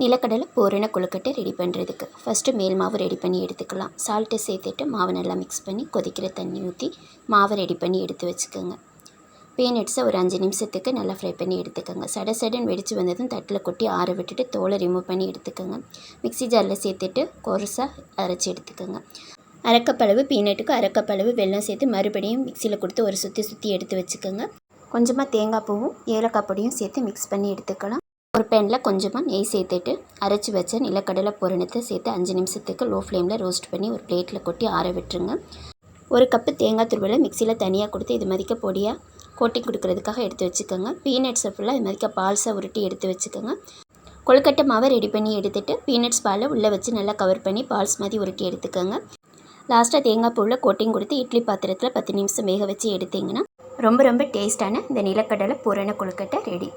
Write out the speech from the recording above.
நிலக்கடலை பூரண கொழுக்கட்டை ரெடி பண்ணுறதுக்கு ஃபஸ்ட்டு மேல் மாவு ரெடி பண்ணி எடுத்துக்கலாம். சால்ட்டு சேர்த்துட்டு மாவை நல்லா மிக்ஸ் பண்ணி கொதிக்கிற தண்ணி ஊற்றி மாவை ரெடி பண்ணி எடுத்து வச்சுக்கோங்க. பீனட்ஸை ஒரு அஞ்சு நிமிஷத்துக்கு நல்லா ஃப்ரை பண்ணி எடுத்துக்கோங்க. சட சடன் வெடித்து வந்ததும் தட்டில் கொட்டி ஆற விட்டுட்டு தோலை ரிமூவ் பண்ணி எடுத்துக்கோங்க. மிக்ஸி ஜாரில் சேர்த்துட்டு கொரசாக அரைச்சி எடுத்துக்கோங்க. அரைக்கப்பளவு பீனட்டுக்கு அரைக்கப்பளவு வெல்லம் சேர்த்து மறுபடியும் மிக்சியில் கொடுத்து ஒரு சுற்றி சுற்றி எடுத்து வச்சுக்கோங்க. கொஞ்சமாக தேங்காய் பூவும் ஏலக்காய் பொடியும் சேர்த்து மிக்ஸ் பண்ணி எடுத்துக்கலாம். ஒரு பேனில் கொஞ்சமாக நெய் சேர்த்துட்டு அரைச்சி வச்ச நிலக்கடலை பூரணத்தை சேர்த்து அஞ்சு நிமிஷத்துக்கு லோ ஃப்ளேமில் ரோஸ்ட் பண்ணி ஒரு பிளேட்டில் கொட்டி ஆற விட்டுருங்க. ஒரு கப்பு தேங்காய் துருவலை மிக்சியில் தனியாக கொடுத்து இது மதிக்க பொடியாக கோட்டிங் கொடுக்கறதுக்காக எடுத்து வச்சுக்கோங்க. பீனட்ஸை ஃபுல்லாக இது மதிக்க பால்ஸை உருட்டி எடுத்து வச்சுக்கோங்க. கொழுக்கட்டை மாவை ரெடி பண்ணி எடுத்துகிட்டு பீனட்ஸ் பாலை உள்ளே வச்சு நல்லா கவர் பண்ணி பால்ஸ் மாதிரி உருட்டி எடுத்துக்கோங்க. லாஸ்ட்டாக தேங்காய் பூவில் கோட்டிங் கொடுத்து இட்லி பாத்திரத்தில் பத்து நிமிஷம் வேக வச்சு எடுத்தீங்கன்னா ரொம்ப ரொம்ப டேஸ்ட்டான இந்த நிலக்கடலை பூரண கொழுக்கட்டை ரெடி